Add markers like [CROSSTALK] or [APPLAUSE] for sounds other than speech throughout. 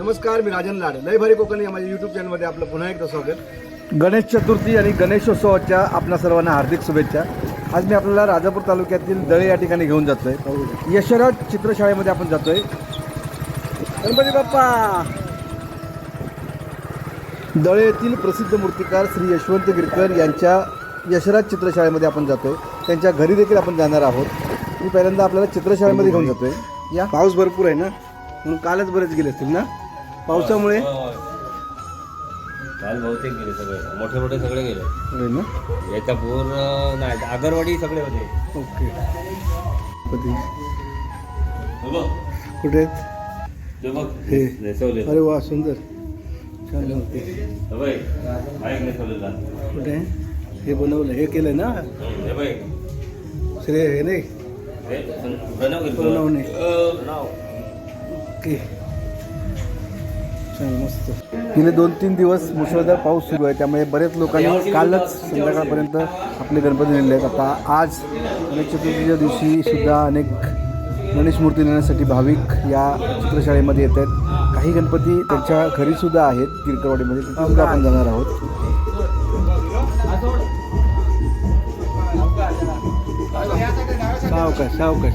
नमस्कार मी राजन लाड. लय भारी कोकण या माझ्या युट्यूब चॅनलमध्ये आपलं पुन्हा एकदा स्वागत. गणेश चतुर्थी आणि गणेशोत्सवाच्या आपल्या सर्वांना हार्दिक शुभेच्छा. आज मी आपल्याला राजापूर तालुक्यातील दळे या ठिकाणी घेऊन जातोय. यशराज चित्रशाळेमध्ये आपण जातोय. गणपती बाप्पा! दळे येथील प्रसिद्ध मूर्तिकार श्री यशवंत गिरकर यांच्या यशराज चित्रशाळेमध्ये आपण जातोय. त्यांच्या घरी देखील आपण जाणार आहोत. मी पहिल्यांदा आपल्याला चित्रशाळेमध्ये घेऊन जातोय. या. पाऊस भरपूर आहे ना? म्हणून कालच बरेच गेले असतील ना? पावसामुळे? काल बहुतेक गेले सगळे. मोठे मोठे सगळे गेले. होय ना? याच्या पूर्ण नाही आगरवाडी सगळे होते. ओके. कधी? हे बघ. कुठे आहेत? ते बघ. हे. नेसवले. अरे वा सुंदर. छान होते. हे बघ बाईक नेसवलेला. कुठे? आहे? हे बनवलं. हे केलं ना? हे बघ. श्रेय हे नाही हे प्रणव. प्रणवने. प्रणव ओके. मस्त. गेले दोन तीन दिवस मुसळधार पाऊस सुरू आहे त्यामुळे बरेच लोकांनी कालच संध्याकाळपर्यंत आपले गणपती नेले आहेत. आता आज गणेश चतुर्थीच्या दिवशी सुद्धा अनेक गणेश मूर्ती नेण्यासाठी भाविक या चित्रशाळेमध्ये येत आहेत. काही गणपती त्यांच्या घरी सुद्धा आहेत किरकरवाडीमध्ये तिथे सुद्धा आपण जाणार आहोत. सावकाश सावकाश.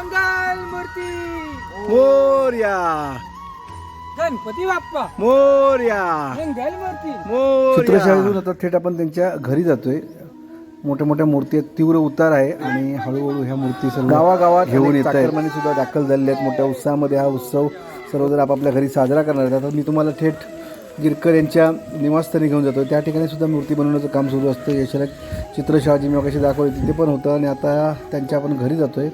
मंगल मूर्ती. मोर्या. गणपती बाप्पा. मोर्या. मंगल मूर्ती. चित्रशाळेतून आता थेट आपण त्यांच्या घरी जातोय. मोठ्या मोठ्या मूर्ती आहेत तीव्र उतार आहे आणि हळूहळू ह्या मूर्ती सर्व गावागावात घेऊन येत आहेत. सुद्धा दाखल झालेले आहेत. मोठ्या उत्साहामध्ये हा उत्सव सर्वजण आपापल्या घरी साजरा करणार आहेत. आता मी तुम्हाला थेट गिरकर यांच्या निवासस्थानी घेऊन जातो त्या ठिकाणी सुद्धा मूर्ती बनवण्याचं काम सुरू असतं. यशाला चित्रशाळा जी मी कशी दाखवली तिथे पण होतं. आणि आता त्यांच्या आपण घरी जातोय.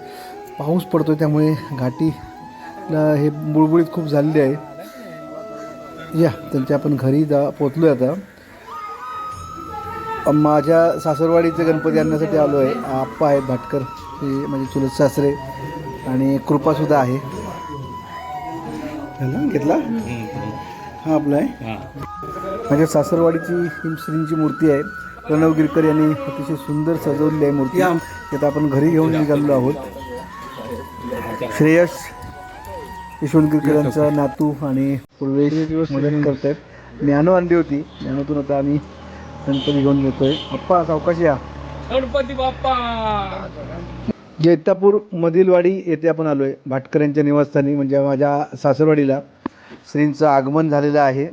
पाऊस पडतोय त्यामुळे घाटीला हे बुळबुळीत खूप झालेली आहे. या त्यांच्या आपण घरी जा पोचलो आहे आता. माझ्या सासरवाडीचे गणपती आणण्यासाठी आलो आहे आप्पा आहेत भाटकर हे माझे चुलत सासरे आणि कृपासुद्धा आहे. झालं? घेतला? हा आपला आहे. माझ्या सासरवाडीची ही श्रींची मूर्ती आहे. प्रणव गिरकर यांनी अतिशय सुंदर सजवलेली आहे मूर्ती. आता आपण घरी घेऊन निघालेलो आहोत. श्रेयस यशवंत गिरकर यांचा नातू आणि पूर्वेश मदत करतायत. ज्ञानो आणली होती. ज्ञानोतून आता आम्ही गणपती घेऊन येतोय. अप्पा सावकाश या. गणपती बाप्पा! जैतापूर मधीलवाडी येथे आपण आलोय. भाटकर यांच्या निवासस्थानी म्हणजे माझ्या सासरवाडीला. श्रींचं आगमन झालेलं आहे.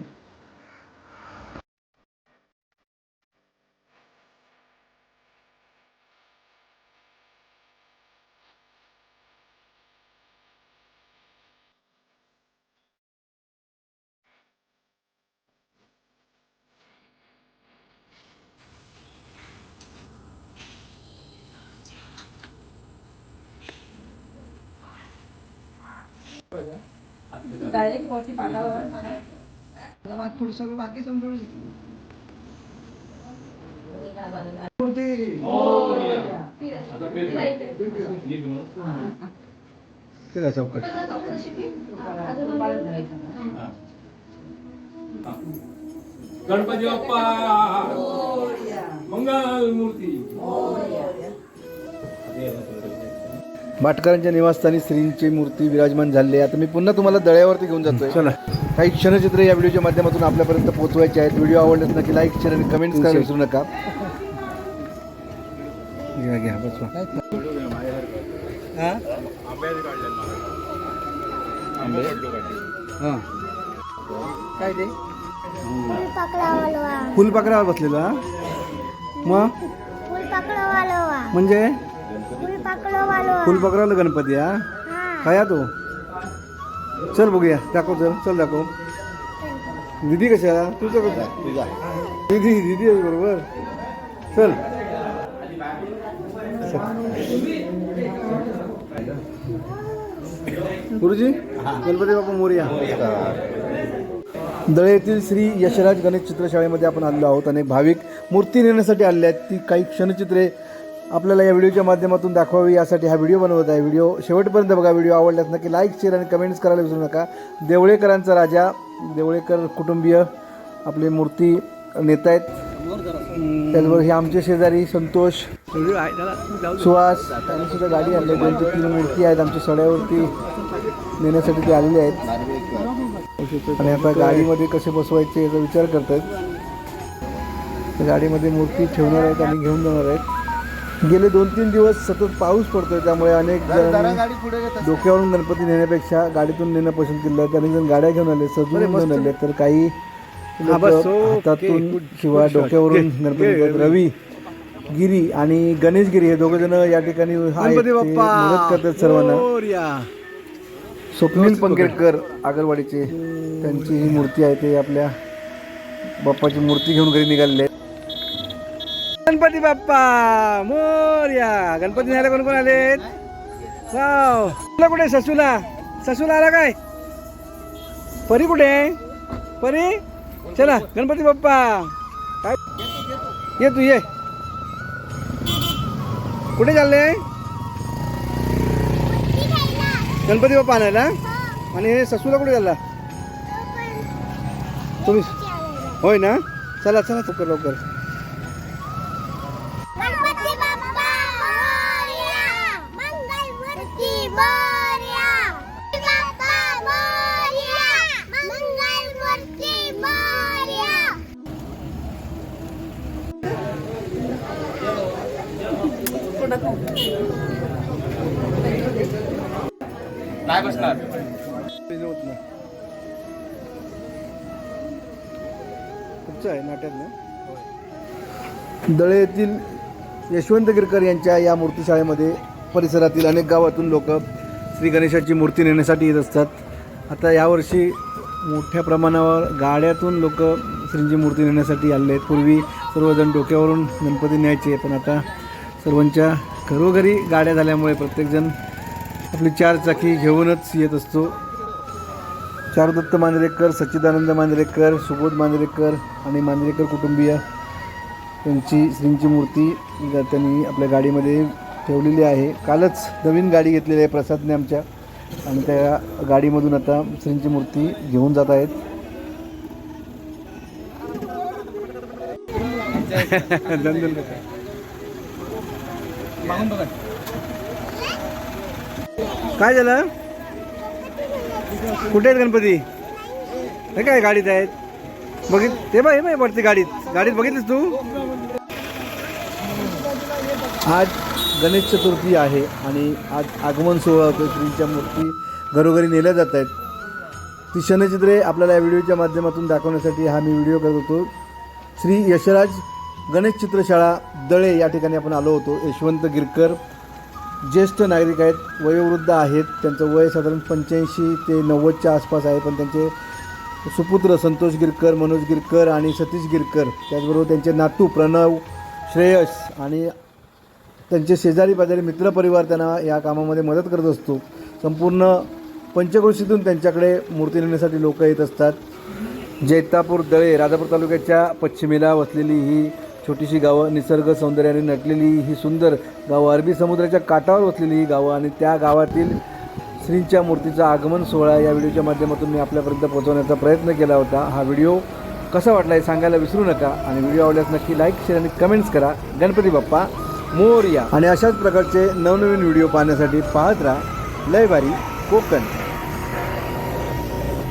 डायरेक्ट वरती पाटावर केला चौकट. गणपती बाप्पा. मंगल मूर्ती. भाटकरांच्या निवासस्थानी श्रींची मूर्ती विराजमान झाली आहे. आता मी पुन्हा तुम्हाला दळ्यावरती घेऊन जातोय. चला. काही क्षणचित्र या व्हिडिओच्या माध्यमातून आपल्यापर्यंत पोहोचवायचे आहेत. व्हिडिओ आवडल्यास नक्की लाईक शेअर आणि कमेंट्स करायला विसरू नका. घ्या घ्या बसवा. हा? हा. काय ते? फुलपाखरावर बसलेला हा? मग? म्हणजे? फुल फुलपाखराला गणपती हा? काय तो? चल बघूया. दाखव चल चल दाखव. दिदी कशा तुझं कसं तुझा दिदी दिदी आहे बरोबर. चल. गुरुजी गणपती बाप्पा मोर्या. दळे येथील श्री यशराज गणेश चित्रशाळेमध्ये आपण आलेलो आहोत. अनेक भाविक मूर्ती नेण्यासाठी आले आहेत. ती काही क्षणचित्रे आपल्याला या व्हिडिओच्या माध्यमातून दाखवावी यासाठी हा व्हिडिओ बनवत आहे. व्हिडिओ शेवटपर्यंत बघा. व्हिडिओ आवडल्यास नक्की लाईक शेअर आणि कमेंट्स करायला विसरू नका. देवळेकरांचा राजा देवळेकर कुटुंबीय आपली मूर्ती नेत आहेत. त्याचबरोबर हे आमचे शेजारी संतोष सुहास त्यांनी सुद्धा गाडी आणली. त्यांची तीन मूर्ती आहेत. आमच्या सड्यावरती नेण्यासाठी ते आलेले आहेत. आणि आता गाडीमध्ये कसे बसवायचे याचा विचार करतात गाडीमध्ये मूर्ती ठेवणार आहेत आणि घेऊन जाणार आहेत. गेले दोन तीन दिवस सतत पाऊस पडतोय त्यामुळे अनेक जणांनी डोक्यावरून गणपती नेण्यापेक्षा गाडीतून नेणं पसंत केलं. आहे अनेक जण गाड्या घेऊन आले सजवून घेऊन आले. तर काही हातातून किंवा डोक्यावरून गणपती. रवी गिरी आणि गणेश गिरी हे दोघं जण या ठिकाणी मदत करतात सर्वांना. स्वप्नील पंकेडकर आगरवाडीचे. त्यांची ही मूर्ती आहे ते आपल्या बाप्पाची मूर्ती घेऊन घरी निघालेले आहेत. गणपती बाप्पा मोर्या. गणपती न्यायला कोण कोण आलेत? तुला कुठे ससूला? ससूला आला काय? परी कुठे आहे? परी? चला गणपती बाप्पा. काय? ये तू ये. कुठे चालले? गणपती बाप्पा आणायला? आणि हे ससूला कुठे चालला? तुम्ही होय ना? चला चला लवकर लवकर. तुमचं आहे नाट्यात ना? दळे येथील यशवंत गिरकर यांच्या या मूर्तीशाळेमध्ये परिसरातील अनेक गावातून लोक श्री गणेशाची मूर्ती नेण्यासाठी येत असतात. आता यावर्षी मोठ्या प्रमाणावर गाड्यातून लोक श्रींची मूर्ती नेण्यासाठी आले आहेत. पूर्वी सर्वजण डोक्यावरून गणपती न्यायचे पण आता सर्वांच्या घरोघरी गाड्या झाल्यामुळे प्रत्येकजण आपली चार चाकी घेऊनच येत असतो. चारुदत्त मांजरेकर सच्चिदानंद मांजरेकर सुबोध मांजरेकर आणि मांजरेकर कुटुंबीय यांची श्रींची मूर्ती त्यांनी आपल्या गाडीमध्ये ठेवलेली आहे. कालच नवीन गाडी घेतलेली आहे प्रसादने आमच्या आणि त्या गाडीमधून आता श्रींची मूर्ती घेऊन जात आहेत. [LAUGHS] काय झालं? कुठे आहेत गणपती? हे काय गाडीत आहेत? बघित ते बाय हे पडते गाडीत. गाडीत बघितलीस तू? आज गणेश चतुर्थी आहे आणि आज आगमन सोहळा होतो श्रींच्या मूर्ती घरोघरी नेल्या जात आहेत. ती क्षणचित्रे आपल्याला या व्हिडिओच्या माध्यमातून दाखवण्यासाठी हा मी व्हिडिओ करत होतो. श्री यशराज गणेश चित्रशाळा दळे या ठिकाणी आपण आलो होतो. यशवंत गिरकर ज्येष्ठ नागरिक आहेत वयोवृद्ध आहेत त्यांचं वय साधारण पंच्याऐंशी ते नव्वदच्या आसपास आहे पण त्यांचे सुपुत्र संतोष गिरकर मनोज गिरकर आणि सतीश गिरकर त्याचबरोबर त्यांचे नातू प्रणव श्रेयस आणि त्यांचे शेजारी पाजारी मित्रपरिवार त्यांना या कामामध्ये मदत करत असतो. संपूर्ण पंचक्रोशीतून त्यांच्याकडे मूर्ती नेण्यासाठी लोक येत असतात. जैतापूर दळे राजापूर तालुक्याच्या पश्चिमेला वसलेली ही छोटीशी गावं निसर्ग सौंदर्याने नटलेली ही सुंदर गावं अरबी समुद्राच्या काठावर वसलेली ही गावं आणि त्या गावातील श्रींच्या मूर्तीचा आगमन सोहळा या व्हिडिओच्या माध्यमातून मी आपल्यापर्यंत पोहोचवण्याचा प्रयत्न केला होता. हा व्हिडिओ कसा वाटला हे सांगायला विसरू नका आणि व्हिडिओ आवडल्यास नक्की लाईक शेअर आणि कमेंट्स करा. गणपती बाप्पा मोरया. आणि अशाच प्रकारचे नवनवीन व्हिडिओ पाहण्यासाठी पाहत राहा. लय भारी कोकण.